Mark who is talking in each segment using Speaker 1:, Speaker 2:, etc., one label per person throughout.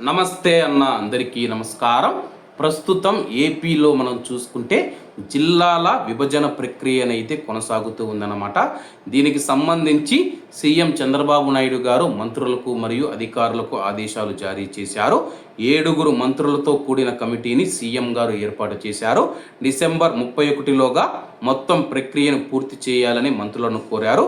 Speaker 1: నమస్తే అన్న అందరికీ నమస్కారం. ప్రస్తుతం ఏపీలో మనం చూసుకుంటే జిల్లాల విభజన ప్రక్రియనైతే అయితే కొనసాగుతూ ఉందన్నమాట. దీనికి సంబంధించి సీఎం చంద్రబాబు నాయుడు గారు మంత్రులకు మరియు అధికారులకు ఆదేశాలు జారీ చేశారు. ఏడుగురు మంత్రులతో కూడిన కమిటీని సీఎం గారు ఏర్పాటు చేశారు. డిసెంబర్ ముప్పై ఒకటిలోగా మొత్తం ప్రక్రియను పూర్తి చేయాలని మంత్రులను కోరారు.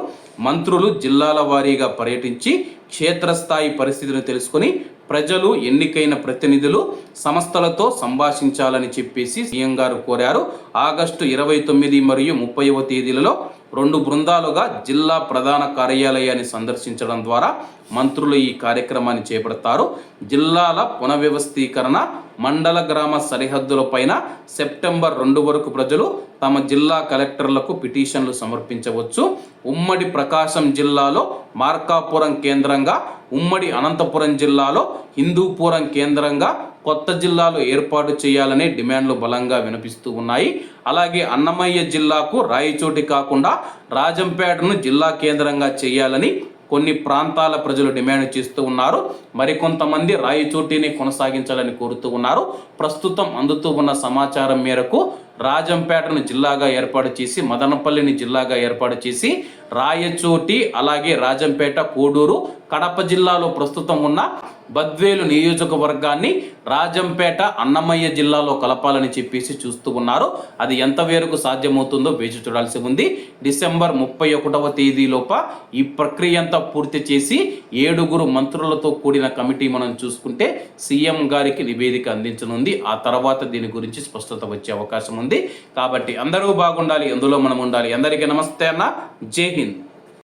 Speaker 1: మంత్రులు జిల్లాల వారీగా పర్యటించి క్షేత్రస్థాయి పరిస్థితిని తెలుసుకొని ప్రజలు ఎన్నికైన ప్రతినిధులు సంస్థలతో సంభాషించాలని చెప్పేసి సీఎం గారు కోరారు. ఆగస్టు ఇరవై తొమ్మిది మరియు ముప్పైవ తేదీలలో రెండు బృందాలుగా జిల్లా ప్రధాన కార్యాలయాన్ని సందర్శించడం ద్వారా మంత్రులు ఈ కార్యక్రమాన్ని చేపడతారు. జిల్లాల పునర్వ్యవస్థీకరణ మండల గ్రామ సరిహద్దులపైన సెప్టెంబర్ రెండు వరకు ప్రజలు తమ జిల్లా కలెక్టర్లకు పిటిషన్లు సమర్పించవచ్చు. ఉమ్మడి ప్రకాశం జిల్లాలో మార్కాపురం కేంద్రంగా ఉమ్మడి అనంతపురం జిల్లాలో హిందూపురం కేంద్రంగా కొత్త జిల్లాలు ఏర్పాటు చేయాలనే డిమాండ్లు బలంగా వినిపిస్తూ ఉన్నాయి. అలాగే అన్నమయ్య జిల్లాకు రాయచోటి కాకుండా రాజంపేటను జిల్లా కేంద్రంగా చేయాలని కొన్ని ప్రాంతాల ప్రజలు డిమాండ్ చేస్తూ ఉన్నారు. మరికొంతమంది రాయచోటిని కొనసాగించాలని కోరుతూ ఉన్నారు. ప్రస్తుతం అందుతూ ఉన్న సమాచారం మేరకు రాజంపేటను జిల్లాగా ఏర్పాటు చేసి మదనపల్లిని జిల్లాగా ఏర్పాటు చేసి రాయచోటి అలాగే రాజంపేట కోడూరు కడప జిల్లాలో ప్రస్తుతం ఉన్న బద్వేలు నియోజకవర్గాన్ని రాజంపేట అన్నమయ్య జిల్లాలో కలపాలని చెప్పేసి చూస్తూ ఉన్నారు. అది ఎంత మేరకు సాధ్యమవుతుందో వేచి చూడాల్సి ఉంది. డిసెంబర్ ముప్పై ఒకటవ తేదీలోప ఈ ప్రక్రియ అంతా పూర్తి చేసి ఏడుగురు మంత్రులతో కూడిన కమిటీ మనం చూసుకుంటే సీఎం గారికి నివేదిక అందించనుంది. ఆ తర్వాత దీని గురించి స్పష్టత వచ్చే అవకాశం ఉంది. కాబట్టి అందరూ బాగుండాలి ఎందులో మనం ఉండాలి. అందరికీ నమస్తే అన్న. జై muslimin